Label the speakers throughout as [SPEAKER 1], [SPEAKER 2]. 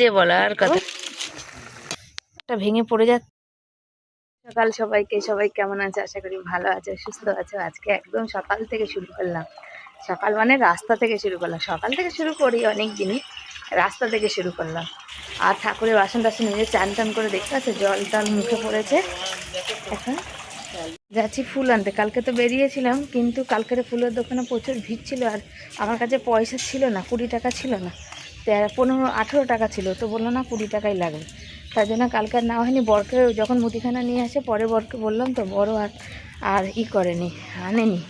[SPEAKER 1] যে বলার কথা। একটা ভেঙে পড়ে যাচ্ছে। সকাল সবাইকে সবাই কেমন আছে? আশা করি ভালো আছে সুস্থ আছে। আজকে একদম সকাল থেকে শুরু করলাম। সকাল মানে রাস্তা থেকে শুরু করলাম। সকাল থেকে শুরু করি অনেক দিনই। রাস্তা থেকে শুরু করলাম। আর ঠাকুরের বাসন টাসন নিজে চান টান করে দেখতে আছে জল টল মুখে পড়েছে। এখন যাচ্ছি ফুল আনতে। কালকে তো বেরিয়েছিলাম কিন্তু কালকের ফুলের দোকানে প্রচুর ভিড় ছিল। আর আমার কাছে পয়সা ছিল না কুড়ি টাকা ছিল না। পনেরো, আঠেরো টাকা ছিল, তো বলল না কুড়ি টাকাই লাগবে। তার জন্য কালকে আর নেওয়া হয়নি, বরকে যখন মুদিখানা নিয়ে আসে, পরে বরকে বললাম, তো বড় আর আর ই করেনি, আনেনি।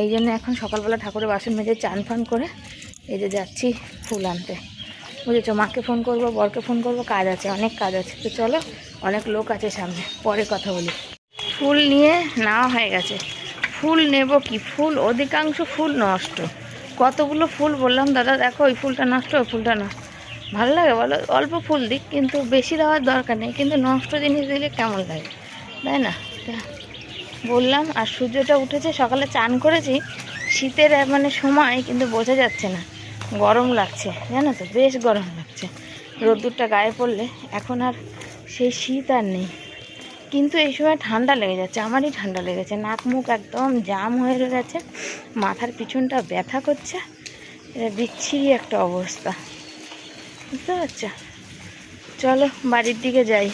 [SPEAKER 1] এই জন্য এখন সকালবেলা ঠাকুরের বাসন মেজে চান ফান করে এই যে যাচ্ছি ফুল আনতে। বুঝেছ, মাকে ফোন করব, বরকে ফোন করব, কাজ আছে, অনেক কাজ আছে। তো চলো, অনেক লোক আছে সামনে, পরে কথা বলি। ফুল নিয়ে নেওয়া হয়ে গেছে। ফুল নেব কি? ফুল, অধিকাংশ ফুল নষ্ট। কতগুলো ফুল বললাম, দাদা, দেখো, ওই ফুলটা নষ্ট, ওই ফুলটা নষ্ট। ভালো লাগে বলো, অল্প ফুল দিক, কিন্তু বেশি দেওয়ার দরকার নেই, কিন্তু নষ্ট জিনিস দিলে কেমন লাগে? তাই না? বললাম, আর সূর্যটা উঠেছে, সকালে চান করেছি, শীতের মানে সময়, কিন্তু বোঝা যাচ্ছে না। গরম লাগছে, জানো তো, বেশ গরম লাগছে। রোদ্দুরটা গায়ে পড়লে, এখন আর সেই শীত আর নেই। কিন্তু এই সময় ঠান্ডা লেগে যাচ্ছে, আমারই ঠান্ডা লেগেছে, নাক মুখ একদম জাম হয়ে গেছে, মাথার পিছনটা ব্যথা করছে, এটা বিচ্ছিরি একটা অবস্থা, বুঝতে পারছ? চলো বাড়ির দিকে যাই।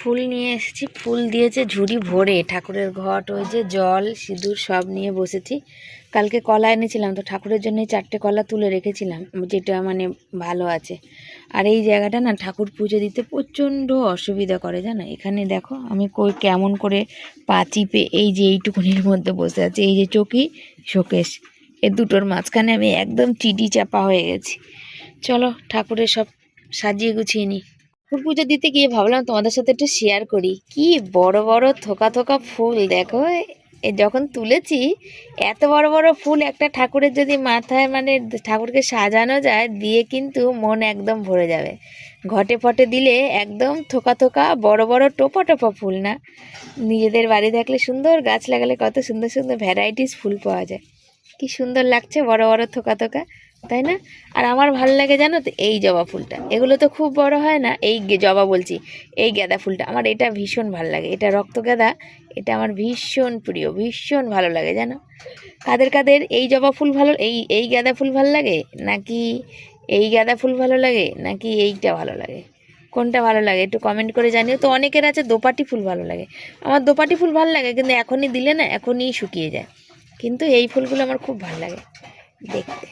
[SPEAKER 1] ফুল নিয়ে এসেছি, ফুল দিয়েছে ঝুড়ি ভরে, ঠাকুরের ঘট, ওই যে জল, সিঁদুর সব নিয়ে বসেছি। কালকে কলা এনেছিলাম, তো ঠাকুরের জন্য চারটে কলা তুলে রেখেছিলাম, যেটা মানে ভালো আছে। আর এই জায়গাটা না ঠাকুর পুজো দিতে প্রচণ্ড অসুবিধা করে, জানো? এখানে দেখো আমি কই, কেমন করে পা চিপে এই যে এইটুকুনির মধ্যে বসে আছি, এই যে চকি শোকেশ। এ দুটোর মাঝখানে আমি একদম টিডি চাপা হয়ে গেছি। চলো ঠাকুরের সব সাজিয়ে গুছিয়ে নিই। ঠাকুর পুজো দিতে গিয়ে ভাবলাম তোমাদের সাথে একটু শেয়ার করি। কি বড় বড় থোকা থোকা ফুল, দেখো যখন তুলেছি, এত বড় বড় ফুল একটা ঠাকুরের যদি মাথায় মানে ঠাকুরকে সাজানো যায়, দিয়ে কিন্তু মন একদম ভরে যাবে। ঘটে ফটে দিলে একদম থোকা থোকা বড় বড় টোপা টোপা ফুল না? নিজেদের বাড়ি থাকলে সুন্দর, গাছ লাগালে কত সুন্দর সুন্দর ভ্যারাইটিস ফুল পাওয়া যায়। কি সুন্দর লাগছে বড় বড় থোকা থোকা। তাই না? আর আমার ভালো লাগে জানো তো এই জবা ফুলটা। এগুলো তো খুব বড় হয় না? এই জবা বলছি, এই গাঁদা ফুলটা। আমার এটা ভীষণ ভালো লাগে। এটা রক্ত গাঁদা, এটা আমার ভীষণ প্রিয়, ভীষণ ভালো লাগে জানো? কাদের কাদের এই জবা ফুল ভালো, এই এই গাঁদা ফুল ভালো লাগে? নাকি এই গাঁদা ফুল ভালো লাগে? নাকি এইটা ভালো লাগে? কোনটা ভালো লাগে? একটু কমেন্ট করে জানিও। তো অনেকের আছে দোপাটি ফুল ভালো লাগে। আমার দোপাটি ফুল ভালো লাগে, কিন্তু এখনই দিলে না, এখনই শুকিয়ে যায়। কিন্তু এই ফুলগুলো আমার খুব ভালো লাগে দেখতে।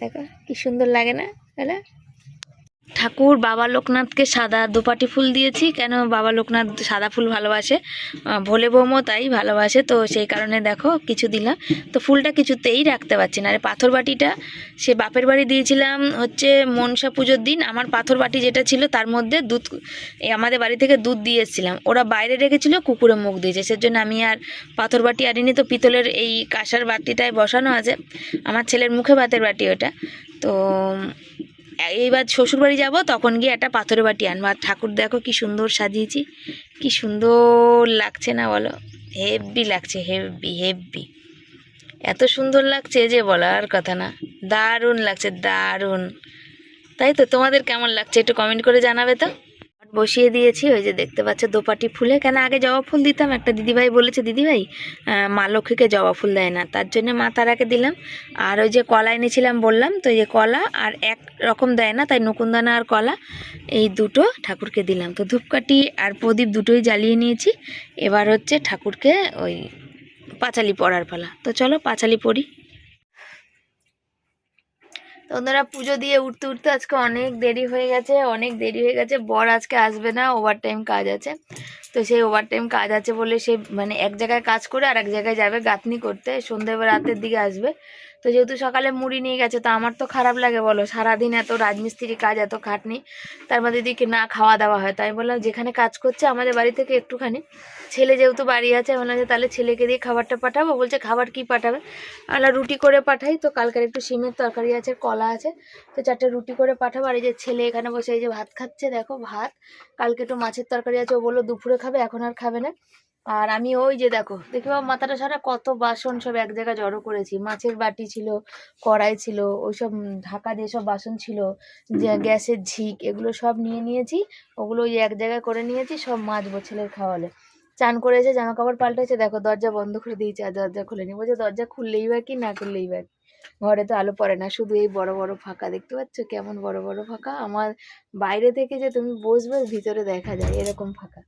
[SPEAKER 1] দেখো কি সুন্দর লাগে না তাহলে? ঠাকুর বাবা লোকনাথকে সাদা দুপাটি ফুল দিয়েছি। কেন বাবা লোকনাথ সাদা ফুল ভালোবাসে? ভোলে বৌমও তাই ভালোবাসে। তো সেই কারণে দেখো, কিছু দিলাম। তো ফুলটা কিছুতেই রাখতে পারছি না। আরে পাথর বাটিটা সে বাপের বাড়ি দিয়েছিলাম হচ্ছে মনসা পুজোর দিন। আমার পাথর বাটি যেটা ছিল তার মধ্যে দুধ আমাদের বাড়ি থেকে দুধ দিয়ে এসেছিলাম। ওরা বাইরে রেখেছিল, কুকুরে মুখ দিয়েছে। সেজন্য আমি আর পাথর বাটি আনিনি। তো পিতলের এই কাঁসার বাটিটায় বসানো আছে। আমার ছেলের মুখে ভাতের বাটি ওটা। তো এইবার শ্বশুরবাড়ি যাব, তখন গিয়ে একটা পাথরের বাটি আনব। আর ঠাকুর দেখো কি সুন্দর সাজিয়েছি, কি সুন্দর লাগছে না বলো? হেভি লাগছে হেভি হেভি এত সুন্দর লাগছে যে বলার কথা না। দারুণ লাগছে, দারুণ। তাই তো, তোমাদের কেমন লাগছে একটু কমেন্ট করে জানাবে তো? বসিয়ে দিয়েছি, ওই যে দেখতে পাচ্ছ দোপাটি ফুলে। কেন আগে জবা ফুল দিতাম? একটা দিদিভাই বলেছে, দিদিভাই মা লক্ষ্মীকে জবা ফুল দেয় না। তার জন্য মা তারাকে দিলাম। আর ওই যে কলা এনেছিলাম বললাম, তো এই যে কলা আর এক রকম দেয় না, তাই নকুনদানা আর কলা, এই দুটো ঠাকুরকে দিলাম। তো ধূপকাঠি আর প্রদীপ দুটোই জ্বালিয়ে নিয়েছি। এবার হচ্ছে ঠাকুরকে ওই পাঁচালি পড়ার পালা। তো চলো পাঁচালি পড়ি। ওনারা পুজো দিয়ে উঠতে উঠতে আজকে অনেক দেরি হয়ে গেছে, অনেক দেরি হয়ে গেছে। বর আজকে আসবে না ওভারটাইম কাজ আছে। তো সেই ওভারটাইম কাজ আছে বলে সে মানে এক জায়গায় কাজ করে আর এক জায়গায় যাবে গাঁথনি করতে, সন্ধ্যেবেলা রাতের দিকে আসবে। তো যেহেতু সকালে মুড়ি নিয়ে গেছে, তো আমার তো খারাপ লাগে বলো। সারাদিন এত রাজমিস্ত্রি কাজ, এত খাটনি, তার মধ্যে দিকে না খাওয়া দাওয়া হয়? তাই বললাম, যেখানে কাজ করছে আমাদের বাড়ি থেকে একটুখানি। ছেলে যেহেতু বাড়ি আছে বললাম যে তাহলে ছেলেকে দিয়ে খাবারটা পাঠাবো। বলছে, খাবার কি পাঠাবে? আমরা রুটি করে পাঠাই তো, কালকের একটু সিমের তরকারি আছে, কলা আছে, তো চারটে রুটি করে পাঠাবো। আর এই যে ছেলে এখানে বসে এই যে ভাত খাচ্ছে, দেখো ভাত, কালকে একটু মাছের তরকারি আছে, ও বলল দুপুরে খাবে, এখন আর খাবে না। আর আমি ওই যে দেখো, দেখি বাবা মাথাটা সারা কত বাসন সব এক জায়গায় জড়ো করেছি। মাছের বাটি ছিল, কড়াই ছিল, ওইসব ঢাকা যেসব বাসন ছিল, যে গ্যাসের ঝিক এগুলো সব নিয়ে নিয়েছি, ওগুলো ওই এক জায়গায় করে নিয়েছি, সব মাছ ছেলের খাওয়ালে। চান করেছে জামা কাপড় পাল্টেছে, দেখো দরজা বন্ধ করে দিয়েছে, আর দরজা খুলেনি বলছে, দরজা খুললেই বা কি, না খুললেই বা। ঘরে তো আলো পড়ে না, শুধু এই বড় বড় ফাঁকা, দেখতে পাচ্ছ? কেমন বড় বড় ফাঁকা। আমার বাইরে থেকে যে তুমি বসবে, ভিতরে দেখা যায়, এরকম ফাঁকা।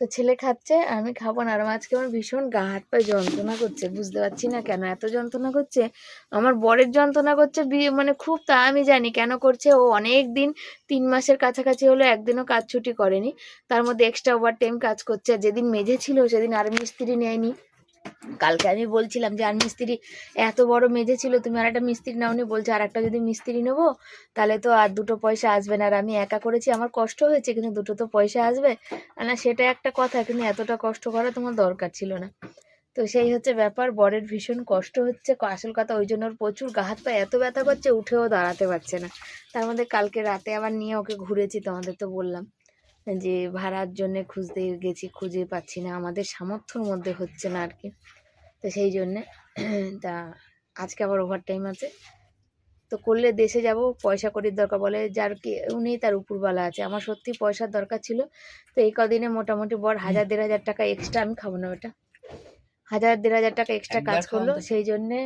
[SPEAKER 1] তো ছেলে খাচ্ছে, আমি খাব না। আর আজকে আমার ভীষণ গা হাত পায়ে যন্ত্রণা করছে, বুঝতে পারছি না কেন এত যন্ত্রণা করছে। আমার বরের যন্ত্রণা করছে বিয়ে মানে খুব তা আমি জানি কেন করছে। ও অনেক দিন তিন মাসের কাছাকাছি হলো, একদিনও কাজ ছুটি করেনি। তার মধ্যে এক্সট্রা ওভার টাইম কাজ করছে। যেদিন মেঝে ছিল, সেদিন আর মিস্ত্রি নেয়নি। কালকে আমি বলছিলাম যে, আর মিস্ত্রি, এত বড় মেজে ছিল, তুমি আর একটা মিস্ত্রি নাওনি। বলছে, আর একটা যদি মিস্ত্রি নেব, তাহলে তো আর দুটো পয়সা আসবে না। আর আমি একা করেছি, আমার কষ্ট হয়েছে, কিন্তু দুটো তো পয়সা আসবে। না, সেটা একটা কথা, কিন্তু এতটা কষ্ট করা তোমার দরকার ছিল না। তো সেই হচ্ছে ব্যাপার, বরের ভীষণ কষ্ট হচ্ছে আসল কথা ওই জন্য ওর প্রচুর গা হাত পা এত ব্যথা করছে, উঠেও দাঁড়াতে পারছে না। তার মধ্যে কালকে রাতে আবার নিয়ে ওকে ঘুরেছি, তোমাদের তো বললাম। যে ভাড়ার জন্যে খুঁজতে গেছি খুঁজে পাচ্ছি না। আমাদের সামর্থ্যর মধ্যে হচ্ছে না আর কি। তো সেই জন্যে তা আজকে আবার ওভার টাইম আছে। তো করলে দেশে যাব পয়সা করির দরকার বলে যার কি উনি তার উপরওয়ালা আছে। আমার সত্যি পয়সার দরকার ছিল। তো এই কদিনে মোটামুটি বড় হাজার দেড় হাজার টাকা এক্সট্রা আমি খাব না ওটা হাজার দেড় হাজার টাকা এক্সট্রা কাজ করল। সেই জন্যে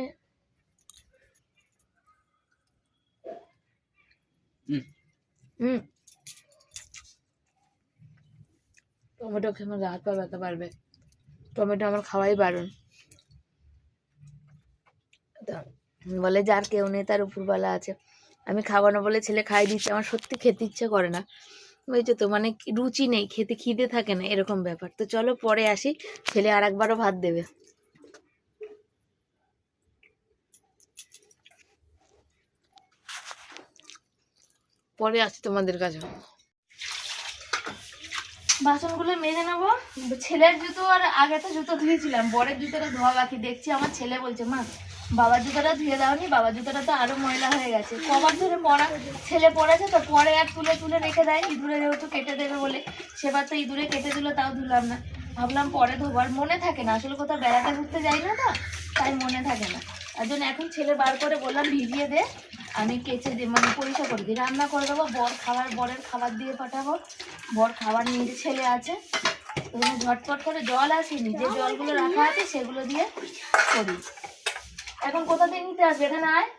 [SPEAKER 2] হুম।
[SPEAKER 1] হুম টমেটো খেয়ে আমার হাত পা ব্যথা পারবে। টমেটো আমার খাওয়াই বারণ। বলে যার কেউ নেই, তার উপরবেলা আছে। আমি খাব না বলে ছেলে খাই দিচ্ছে, আমার সত্যি খেতে ইচ্ছে করে না। বুঝছ তো মানে রুচি নেই, খেতে খিদে থাকে না, এরকম ব্যাপার। তো চলো পরে আসি, ছেলে আর একবারও ভাত দেবে। পরে আসছি তোমাদের কাছে। বাসনগুলো মেজে নেব। ছেলের জুতো আর আগে তো জুতো ধুয়েছিলাম, বরের জুতোটা ধোয়া বাকি। দেখছি আমার ছেলে বলছে, মা, বাবার জুতোটা ধুয়ে দাওনি, বাবার জুতোটা তো আরও ময়লা হয়ে গেছে। কবার ধরে পড়া, ছেলে পড়েছে তো পরে আর তুলে তুলে রেখে দেয় ইঁদুরে যেহেতু কেটে দেবে বলে। সেবার তো ইঁদুরে কেটে দিল, তাও ধুলাম না। ভাবলাম পরে ধোবার, মনে থাকে না, আসলে কোথাও বেড়াতে ঘুরতে যাই না তো, তাই মনে থাকে না। তার জন্য এখন ছেলে বার করে বললাম ভিজিয়ে দে, আমি কেচে দিয়ে মানে পরিষ্কার করে দিই রান্না করে দেবো, বর খাবার, বরের খাবার দিয়ে পাঠাবো। বর খাবার নিয়ে ছেলে আছে ওখানে ঝটপট করে জল আসেনি, যে জলগুলো রাখা আছে সেগুলো দিয়ে করি। এখন কোথা থেকে নিতে আসবে? এখানে আয়।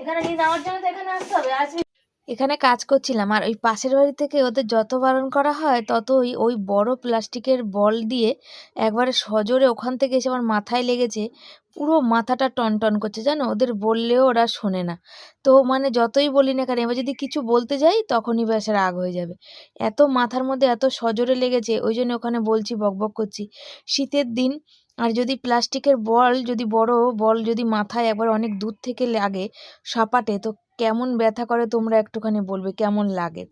[SPEAKER 1] এখানে নিয়ে নেওয়ার জন্য তো এখানে আসতে হবে। আসবি এখানে কাজ করছিলাম। আর ওই পাশের বাড়ি থেকে ওদের যত বারণ করা হয়, ততই ওই বড় প্লাস্টিকের বল দিয়ে একবারে সজোরে ওখান থেকে এসে আমার মাথায় লেগেছে। পুরো মাথাটা টনটন করছে, জানো? ওদের বললেও ওরা শোনে না। তো মানে যতই বলি না কেন, এবার যদি কিছু বলতে যাই, তখনই ব্যাস রাগ হয়ে যাবে। এত মাথার মধ্যে এত সজোরে লেগেছে, ওই জন্য ওখানে বলছি বকবক করছি। শীতের দিন আর যদি প্লাস্টিকের বল যদি বড় বল যদি মাথায় একবার অনেক দূর থেকে লাগে সাপাটে তো কেমন ব্যথা করে তোমরা একটুখানি বলবে কেমন লাগে?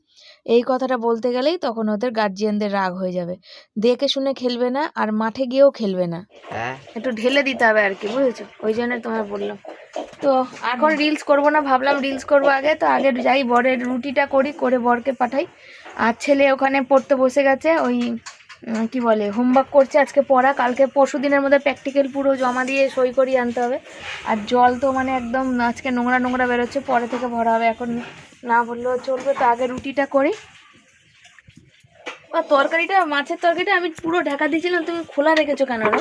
[SPEAKER 1] এই কথাটা বলতে গেলেই তখন ওদের গার্জিয়ানদের রাগ হয়ে যাবে। দেখে শুনে খেলবে না আর মাঠে গিয়েও খেলবে না।
[SPEAKER 2] হ্যাঁ।
[SPEAKER 1] একটু ঢেলে দিতে হবে আর কি বুঝেছ? ওই জন্য তোমায় বললাম। তো এখন রিলস করব না ভাবলাম রিলস করব আগে তো আগে যাই বরের রুটিটা করি করে বরকে পাঠাই। আর ছেলে ওখানে পড়তে বসে গেছে ওই কি বলে হোমওয়ার্ক করছে আজকে পড়া, কালকে পরশু দিনের মধ্যে প্র্যাকটিক্যাল পুরো জমা দিয়ে সই করিয়ে আনতে হবে। আর জল তো মানে একদম আজকে নোংরা নোংরা বেরোচ্ছে, পরে থেকে ভরা হবে। এখন না বললেও চলবে, তো আগে রুটিটা করি। আর তরকারিটা, মাছের তরকারিটা আমি পুরো ঢাকা দিয়েছিলাম, তুমি খোলা রেখেছো কেন না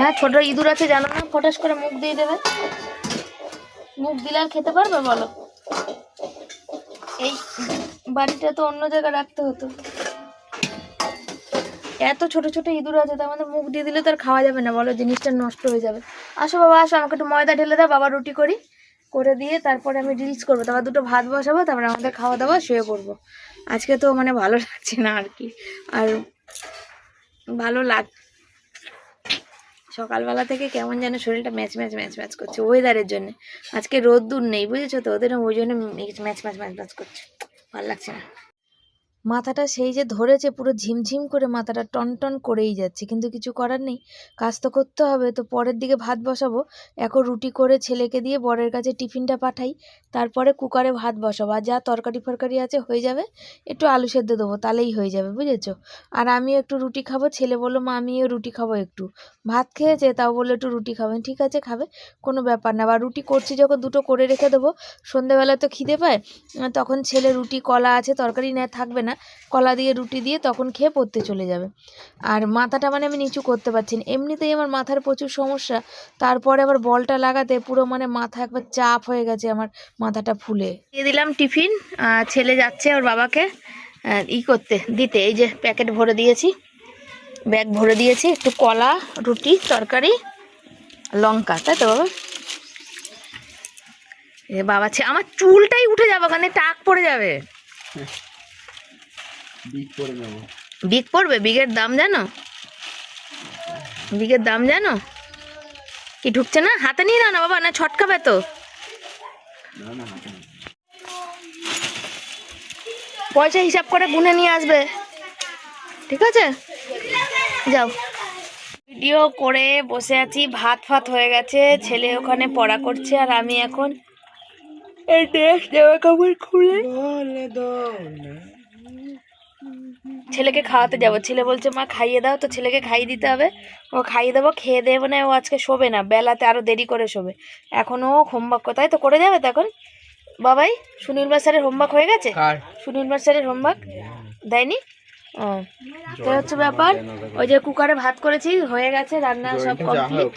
[SPEAKER 1] হ্যাঁ ছোট ইঁদুর আছে, জানো না? ফটাস করে মুখ দিয়ে দেবে। মুখ দিলে আর খেতে পারবে বলো? এই বাড়িটা তো অন্য জায়গায় রাখতে হতো। এত ছোট ছোট ইঁদুর আছে, তার মধ্যে মুখ দিয়ে দিলে তো আর খাওয়া যাবে না। বলো, জিনিসটা নষ্ট হয়ে যাবে। আসো বাবা, আসো, আমাকে একটু ময়দা ঢেলে দাও, বাবা রুটি করি। করে দিয়ে তারপরে আমি রিলস করব। তারপর দুটো ভাত বসাবো, তারপরে আমাদের খাওয়া দাওয়া, শুয়ে পড়ব। আজকে তো মানে ভালো লাগছে না আর কি। আর ভালো লাগ, সকালবেলা থেকে কেমন যেন শরীরটা ম্যাচ ম্যাচ ম্যাচ ম্যাচ করছে ওয়েদারের জন্য। আজকে রোদ দূর নেই, বুঝেছ তো? ওদের ওই জন্য ম্যাচ ম্যাচ ম্যাচ ম্যাচ করছে। ভালো লাগছে না। মাথাটা সেই যে ধরেছে, পুরো ঝিমঝিম করে মাথাটা টনটন করেই যাচ্ছে। কিন্তু কিছু করার নেই, কাজ তো করতে হবে। তো পরের দিকে ভাত বসাবো। এখন রুটি করে ছেলেকে দিয়ে বরের কাছে টিফিনটা পাঠাই, তারপরে কুকারে ভাত বসাবো। আর যা তরকারি ফরকারি আছে হয়ে যাবে, একটু আলু সেদ্ধ দেবো, তাহলেই হয়ে যাবে, বুঝেছ? আর আমিও একটু রুটি খাব। ছেলে বলল, মা, আমিও রুটি খাব একটু। ভাত খেয়েছে, তাও বলল, একটু রুটি খাবেন ঠিক আছে, খাবে, কোনো ব্যাপার না। বা রুটি করছি যখন, দুটো করে রেখে দেবো। সন্ধেবেলা তো খিদে পায়, তখন ছেলে রুটি, কলা আছে, তরকারি নেয়, থাকবে না। কলা দিয়ে, রুটি দিয়ে তখন খেয়ে পড়তে চলে যাবে। আর মাথাটা মানে আমি নিচু করতে পারছি না। এমনিতেই আমার মাথার প্রচুর সমস্যা। তারপরে আবার বলটা লাগাতে পুরো মানে মাথা একবার চাপ হয়ে গেছে আমার মাথাটা ফুলে। দিয়ে দিলাম টিফিন। ছেলে যাচ্ছে ওর বাবাকে ই করতে, দিতে। এই যে প্যাকেট ভরে দিয়েছি। ব্যাগ ভরে দিয়েছি। একটু কলা, রুটি, তরকারি, লঙ্কা। তাই তো বাবা? এ বাবা আমার চুলটাই উঠে যাবে, ওখানে টাক পড়ে যাবে।
[SPEAKER 2] বিগ নেব।
[SPEAKER 1] বিগ পড়বে? বিগের দাম জানো? বিগের দাম জানো? কি ঢুকছে না? হাতে নিয়ে নাও না বাবা না ছটকাবে তো। পয়সা হিসাব করে গুনে নিয়ে আসবে। ঠিক আছে? যাও। ভিডিও করে বসে আছি ভাত ফাত হয়ে গেছে ছেলে ওখানে পড়া করছে আর আমি এখন এই ড্রেস জামা কাপড় খুলে ছেলেকে খাওয়াতে যাব। ছেলে বলছে মা খাইয়ে দাও তো ছেলেকে খাইয়ে দিতে হবে। ও খাইয়ে দেবো খেয়ে দেবো না ও আজকে শোবে না। বেলাতে আরও দেরি করে শোবে। এখনও হোমওয়ার্ক কোথায়? তো করে যাবে তখন। বাবাই সুনীল স্যারের হোমওয়ার্ক হয়ে গেছে? সুনীল স্যারের হোমওয়ার্ক। দেয়নি? ও। তো হচ্ছে ব্যাপার ওই যে কুকারে ভাত করেছি হয়ে গেছে রান্না সব
[SPEAKER 2] যা
[SPEAKER 1] কমপ্লিট।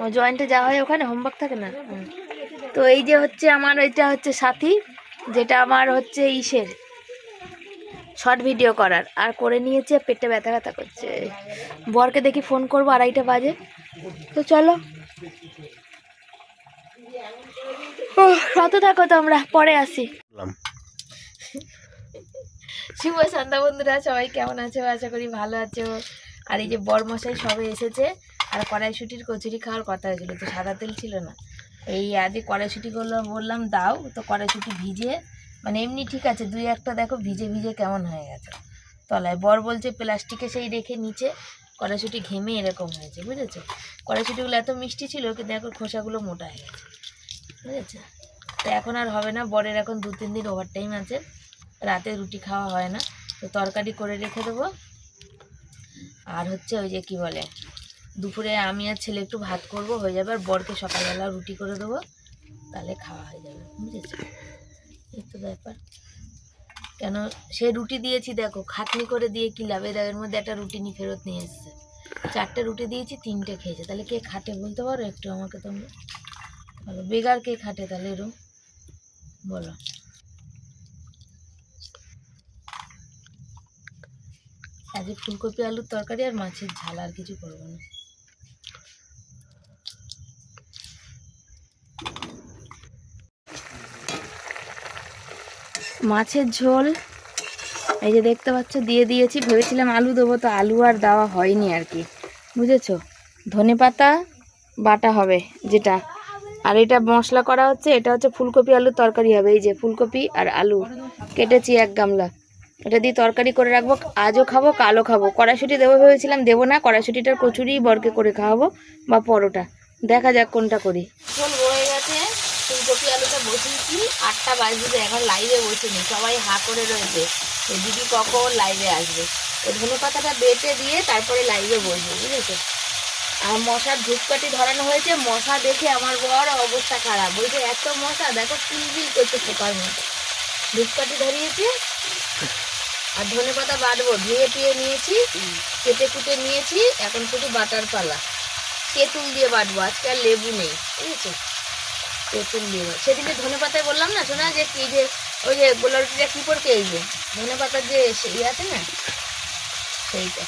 [SPEAKER 1] ও জয়েন্টে যাওয়া হয় ওখানে হোমওয়ার্ক থাকে না? হুম। তো এই যে হচ্ছে আমার এটা হচ্ছে সাথী যেটা আমার হচ্ছে ইসের। শর্ট ভিডিও করার। আর করে নিয়েছে পেটে ব্যথা ব্যথা করছে। বরকে দেখি ফোন করব আড়াইটা বাজে। তো চলো। ও কত থাকো তোমরা পরে আসি। শুভ সন্ধ্যা বন্ধুরা সবাই কেমন আছো? আশা করি ভালো আছো। আর এই যে বরমশাই সবে এসেছে আর কড়াইশুটির কচুরি খাওয়ার কথা হয়েছিল তো সাদা তেল ছিল না। এই আজকে কড়াইশুটিগুলো বললাম দাও তো কড়াইশুটি ভিজে মানে এমনি ঠিক আছে, দুই একটা দেখো ভিজে ভিজে কেমন হয়ে গেছে। তলায় বর বলছে প্লাস্টিকে সেই রেখে নিচে কড়াইশুটি ঘেমে এরকম হয়েছে, বুঝেছ? কড়াইশুটিগুলো এত মিষ্টি ছিল কিন্তু এখন খোসাগুলো মোটা হয়ে গেছে, বুঝেছ? তো এখন আর হবে না, বরের এখন দু তিন দিন ওভার টাইম আছে, রাতে রুটি খাওয়া হয় না, তো তরকারি করে রেখে দেবো। আর হচ্ছে ওই যে কি বলে, দুপুরে আমি আর ছেলে একটু ভাত করব, হয়ে যাবে আর বরকে সকালবেলা রুটি করে দেবো, তাহলে খাওয়া হয়ে যাবে, বুঝেছ? তো ব্যাপার। কেন সে রুটি দিয়েছি দেখো, খাটনি করে দিয়ে কি লাভ? এর মধ্যে একটা রুটি নিয়ে ফেরত নিয়ে এসছে। চারটে রুটি দিয়েছি, তিনটে খেয়েছে। তাহলে কে খাটে বলতে পারো? একটু আমাকে তোমরা বলো। বেগার কে খাটে তাহলে এরম? বলো। আজকে ফুলকপি, আলুর তরকারি আর মাছের ঝাল, আর কিছু করব না। মাছের ঝোল। এই যে দেখতে পাচ্ছ, দিয়ে দিয়েছি। ভেবেছিলাম আলু দেবো, তো আলু আর দেওয়া হয়নি আর কি। বুঝেছ? ধনে পাতা, বাটা হবে যেটা। আর এটা মশলা করা হচ্ছে, এটা হচ্ছে ফুলকপি আলুর তরকারি হবে। এই যে ফুলকপি আর আলু। কেটেছি এক গামলা। এটা দিয়ে তরকারি করে রাখব। আজও খাব কালো খাব। কড়াইশুটি দেবো ভেবেছিলাম, দেবো না। কড়াইশুটিটার কচুরি বরকে করে খাওয়াবো, বা পরোটা। দেখা যাক কোনটা করি। ফুলকপি আলুটা বসিয়েছি আটটা বাজে এখন লাইভে বসিনি, সবাই হা করে রয়েছে। দিদি কখন লাইভে আসবে? তো ধনে পাতাটা বেটে দিয়ে তারপরে লাইভে বসবো, বুঝেছ? আর মশার ধূপকাঠি ধরানো হয়েছে, মশা দেখে আমার বড় অবস্থা খারাপ। বলছে এত মশা, দেখো কিলবিল করছে পোকার মতো ধূপকাঠি ধরিয়েছে, আর ধনে পাতা বাটবো। ধুয়ে টুয়ে নিয়েছি, কেটে কুটে নিয়েছি, এখন শুধু বাটার পালা। তেঁতুল দিয়ে বাটবো, আজকে আর লেবু নেই, বুঝেছ? তেঁতুল বাট- সেদিনে ধনে পাতায় বললাম না শোনা, যে কি যে, ওই যে গোলারুটিটা কি করতে এই যে ধনে পাতার যে ইয়ে আছে না, সেইটা।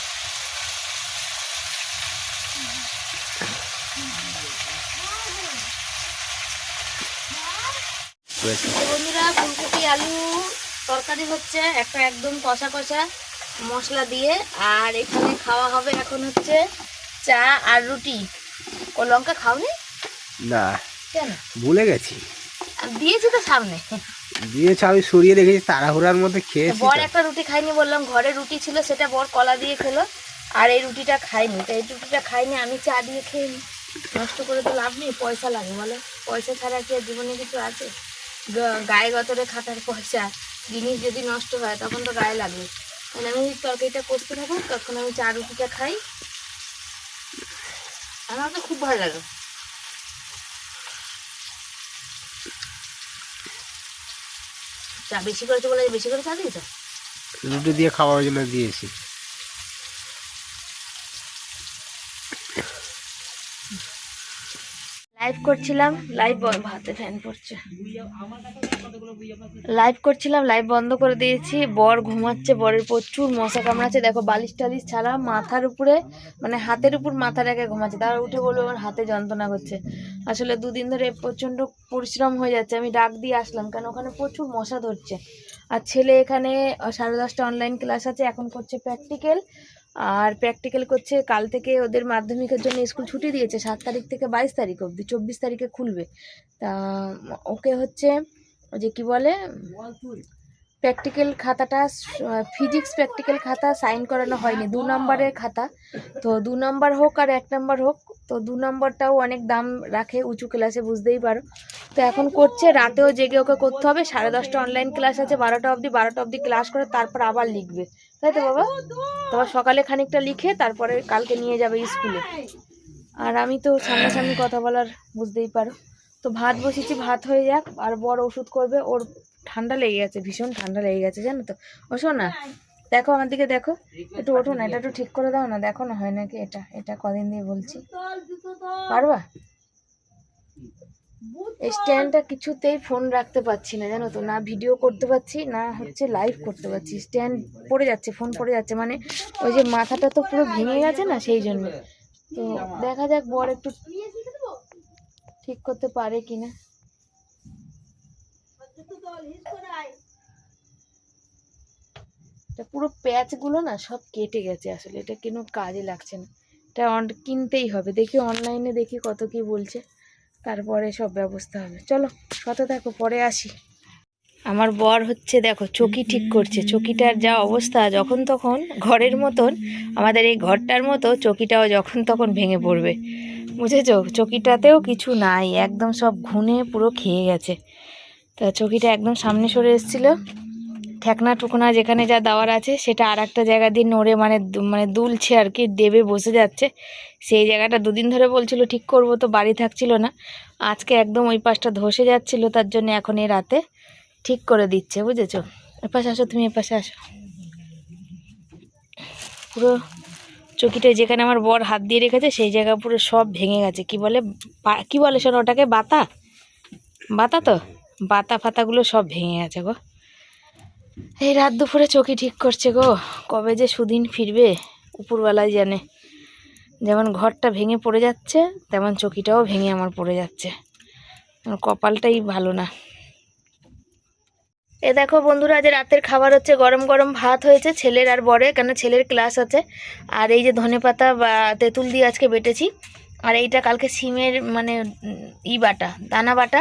[SPEAKER 1] বন্ধুরা, ফুলকপি, আলু, তরকারি হচ্ছে, একটা একদম কষা কষা মশলা দিয়ে, আর এখানে খাওয়া হবে এখন হচ্ছে চা আর রুটি। ও লঙ্কা খাওনি?
[SPEAKER 2] না।
[SPEAKER 1] কেন?
[SPEAKER 2] ভুলে গেছি।
[SPEAKER 1] দিয়েছি তো সামনে।
[SPEAKER 3] দিয়েছে আমি সরিয়ে রেখেছি তাড়াহুড়ার মধ্যে খেয়েছি
[SPEAKER 1] বর একটা রুটি খাইনি বললাম ঘরে রুটি ছিল সেটা বর কলা দিয়ে খেলো আর এই রুটিটা খাইনি তো এই রুটিটা খাইনি আমি চা দিয়ে খেয়ে নিই নষ্ট করে তো লাভ নেই পয়সা লাগে বলো। পয়সা ছাড়া কি জীবনে কিছু আছে? গায়ে গতরে খাটার পয়সা জিনিস যদি নষ্ট হয় তখন তো গায়ে লাগবে। তাহলে আমি তরকারিটা করতে থাকব তখন আমি চা রুটিটা খাই। আমার তো খুব ভালো লাগে। চা বেশি করেছে বলে বেশি করে চা দিয়েছ
[SPEAKER 3] রুটি দিয়ে খাওয়ার জন্য দিয়েছি।
[SPEAKER 1] লাইভ করছিলাম লাইভ ভাতে ফ্যান পড়ছে। লাইভ করছিলাম লাইভ বন্ধ করে দিয়েছি। বর ঘুমাচ্ছে, বরের প্রচুর মশা কামড়াচ্ছে। দেখো, বালিশ টালিশ ছাড়া মাথার উপরে মানে হাতের উপর মাথা রেখে ঘুমাচ্ছে। তারা উঠে বলব, আমার হাতে যন্ত্রণা করছে। আসলে দুদিন ধরে প্রচণ্ড পরিশ্রম হয়ে যাচ্ছে। আমি ডাক দিয়ে আসলাম, কারণ ওখানে প্রচুর মশা ধরছে। আর ছেলে এখানে, সাড়ে দশটা অনলাইন ক্লাস আছে, এখন করছে প্র্যাকটিক্যাল আর প্র্যাকটিক্যাল করছে, কাল থেকে ওদের মাধ্যমিকের জন্য স্কুল ছুটি দিয়েছে, সাত তারিখ থেকে বাইশ তারিখ অবধি, চব্বিশ তারিখে খুলবে। তা ওকে হচ্ছে, ওই যে কি বলে প্র্যাকটিক্যাল খাতাটা ফিজিক্স প্র্যাকটিক্যাল খাতা সাইন করানো হয়নি, দু নম্বরের খাতা। তো দু নম্বর হোক আর এক নম্বর হোক, তো দু নম্বরটাও অনেক দাম রাখে উঁচু ক্লাসে বুঝতেই পারো। তো এখন করছে, রাতেও জেগে ওকে করতে হবে, সাড়ে দশটা অনলাইন ক্লাস আছে, বারোটা অবধি বারোটা অবধি ক্লাস করে তারপর আবার লিখবে। তাই তো বাবা? তোমার সকালে খানিকটা লিখে তারপরে কালকে নিয়ে যাবে স্কুলে। আর আমি তো সামনাসামনি কথা বলার বুঝতেই পারো। তো ভাত বসেছি ভাত হয়ে যাক আর বড় ওষুধ করবে ওর ঠান্ডা লেগে গেছে ভীষণ ঠান্ডা লেগে গেছে জানো তো। ওসো না দেখো আমার দিকে দেখো। একটু ওঠো না এটা একটু ঠিক করে দাও না দেখো না হয় নাকি এটা? এটা কদিন দিয়ে বলছি। পারবা? স্ট্যান্ডটা কিছুতেই ফোন রাখতে পারছি না, জানো তো। না ভিডিও করতে পারছি, না হচ্ছে লাইভ করতে পারছি। স্ট্যান্ড পড়ে যাচ্ছে ফোন পড়ে যাচ্ছে। মানে ওই যে মাথাটা তো পুরো ভেঙে গেছে না, সেই জন্য। তো দেখা যাক, বর একটু ঠিক করতে পারে কিনা। এটা পুরো প্যাচগুলো না সব কেটে গেছে আসলে। এটা কোনো কাজে লাগছে না। এটা কিনতেই হবে। দেখি অনলাইনে দেখি কত কি বলছে। তারপরে সব ব্যবস্থা হবে। চলো কত দেখো পরে আসি। আমার বর হচ্ছে, দেখো, চকি ঠিক করছে। চকিটার যা অবস্থা, যখন তখন ঘরের মতন, আমাদের এই ঘরটার মতো চকিটাও যখন তখন ভেঙে পড়বে। বুঝেছ? চকিটাতেও কিছু নাই, একদম সব ঘুনে পুরো খেয়ে গেছে। তা চকিটা একদম সামনে সরে এসেছিল। ঠেকনা টুকনা যেখানে যা দেওয়ার আছে, সেটা আর একটা জায়গা দিয়ে নড়ে মানে মানে দুলছে আর কি দেবে বসে যাচ্ছে। সেই জায়গাটা দুদিন ধরে বলছিল, ঠিক করব তো, বাড়ি থাকছিল না। আজকে একদম ওই পাশটা ধসে যাচ্ছিল, তার জন্য এখন এই রাতে ঠিক করে দিচ্ছে, বুঝেছ? এপাশে আসো, তুমি এপাশে আসো। পুরো চকিটা যেখানে আমার বর হাত দিয়ে রেখেছে, সেই জায়গা পুরো সব ভেঙে গেছে। কি বলে কি বলে শোনো ওটাকে? বাতা? বাতা তো? বাতা ফাতাগুলো সব ভেঙে গেছে গো। এই রাত দুপুরে চকি ঠিক করছে গো। কবে যে সুদিন ফিরবে উপরবেলায় জানে। যেমন ঘরটা ভেঙে পড়ে যাচ্ছে, তেমন চকিটাও ভেঙে আমার পড়ে যাচ্ছে। কপালটাই ভালো না। এ দেখো বন্ধুরা, আজ রাতের খাবার হচ্ছে গরম গরম ভাত হয়েছে, ছেলের আর বরে কেন ছেলের ক্লাস আছে। আর এই যে ধনেপাতা বা তেঁতুল দিয়ে আজকে বেটেছি। আর এইটা কালকে সিমের মানে ই বাটা, দানা বাটা।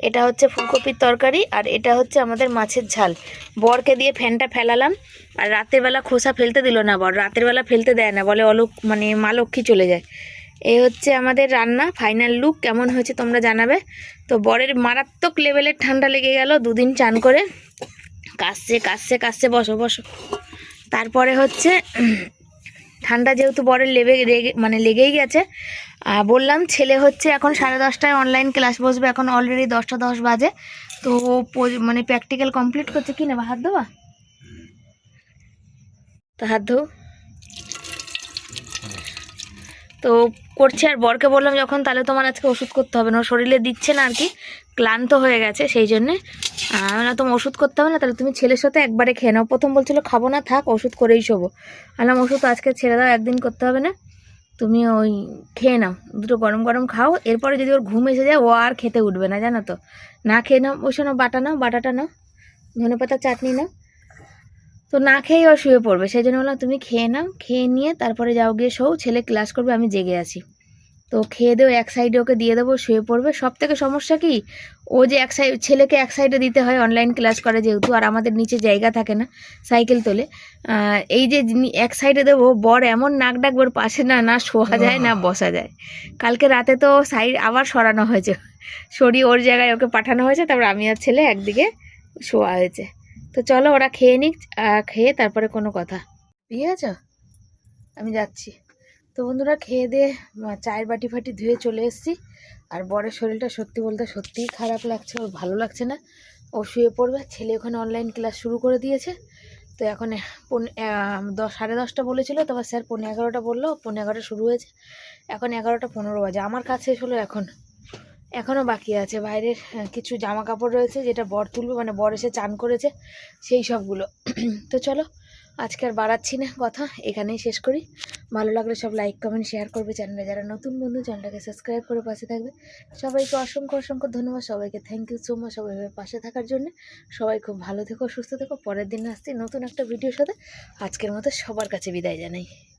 [SPEAKER 1] এটা হচ্ছে ফুলকপির তরকারি আর এটা হচ্ছে আমাদের মাছের ঝাল। বরকে দিয়ে ফ্যানটা ফেলালাম আর রাতের বেলা খোসা ফেলতে দিল না বর, রাতের বেলা ফেলতে দেয় না, বলে অলক মানে মা লক্ষ্মী চলে যায়। এই হচ্ছে আমাদের রান্না ফাইনাল লুক কেমন হয়েছে তোমরা জানাবে? তো বরের মারাত্মক লেভেলের ঠান্ডা লেগে গেল, দুদিন চান করে। কাশছে কাশছে কাশছে, বসো বসো। তারপরে হচ্ছে ঠান্ডা যেহেতু বরের লেবে রেগে মানে লেগেই গেছে আর বললাম ছেলে হচ্ছে এখন সাড়ে দশটায় অনলাইন ক্লাস বসবে এখন অলরেডি দশটা দশ বাজে তো মানে প্র্যাকটিক্যাল কমপ্লিট করছে কি নেবা হাত দেওয়া তো হাত ধো। তো করছে আর বরকে বললাম, যখন তাহলে তোমার আজকে ওষুধ করতে হবে। না, শরীরে দিচ্ছে না আর কি ক্লান্ত হয়ে গেছে সেই জন্যে। না তোমার ওষুধ করতে হবে না, তাহলে তুমি ছেলের সাথে একবারে খেয়ে নাও। প্রথম বলছিল, খাব না, থাক, ওষুধ করেই শোবো। আলাম ওষুধ আজকে ছেড়ে দাও, একদিন করতে হবে না। তুমি ওই খেয়ে নাও, দুটো গরম গরম খাও। এরপরে যদি ওর ঘুম এসে যায়, ও আর খেতে উঠবে না, জানো তো। না খেয়ে নাও ওই শোনো বাটা নাও, বাটাটা নাও ধনে পাতার চাটনি নাও। তো না খেয়েই ও শুয়ে পড়বে। সেই জন্য বললাম তুমি খেয়ে নাও খেয়ে নিয়ে তারপরে যাও গিয়ে শোও ছেলে ক্লাস করবে আমি জেগে আছি। তো খেয়ে দেও এক সাইডে ওকে দিয়ে দেবো শুয়ে পড়বে। সব থেকে সমস্যা কি? ও যে এক সাইড ছেলেকে এক সাইডে দিতে হয় অনলাইন ক্লাস করে যেহেতু আর আমাদের নিচে জায়গা থাকে না সাইকেল তোলে। এই যে এক সাইডে দেবো বর এমন নাক ডাকবে ওর পাশে না না শোয়া যায় না বসা যায়। কালকে রাতে তো সাইড আবার সরানো হয়েছে। সরিয়ে ওর জায়গায় ওকে পাঠানো হয়েছে তারপর আমি আর ছেলে একদিকে শোয়া হয়েছে। তো চলো ওরা খেয়ে নিক খেয়ে তারপরে কোনো কথা। ঠিক আছে আমি যাচ্ছি। তো বন্ধুরা, খেয়ে দিয়ে চায়ের বাটি ফাটি ধুয়ে চলে এসেছি। আর বরের শরীরটা সত্যি বলতে সত্যিই খারাপ লাগছে, ওর ভালো লাগছে না। ও শুয়ে পড়বে। ছেলে ওখানে অনলাইন ক্লাস শুরু করে দিয়েছে। তো এখন দশ, সাড়ে দশটা বলেছিল। তারপর স্যার পনেরো এগারোটা বলল পনেরো এগারোটা শুরু হয়েছে। এখন এগারোটা পনেরো বাজে। আমার কাছে শেষ হলো এখন। এখনও বাকি আছে। বাইরের কিছু জামা কাপড় রয়েছে যেটা বর তুলবে মানে বর এসে চান করেছে, সেই সবগুলো। তো চলো, আজকে আর বাড়াচ্ছি না কথা, এখানেই শেষ করি। ভালো লাগলে সব লাইক কমেন্ট শেয়ার করবে চ্যানেলে। যারা নতুন বন্ধু, চ্যানেলটাকে সাবস্ক্রাইব করে পাশে থাকবে। সবাইকে অসংখ্য অসংখ্য ধন্যবাদ। সবাইকে থ্যাংক ইউ সো মাচ সবাই এভাবে পাশে থাকার জন্য। সবাই খুব ভালো থেকো, সুস্থ থেকো। পরের দিন আসছি নতুন একটা ভিডিওর সাথে। আজকের মতো সবার কাছে বিদায় জানাই।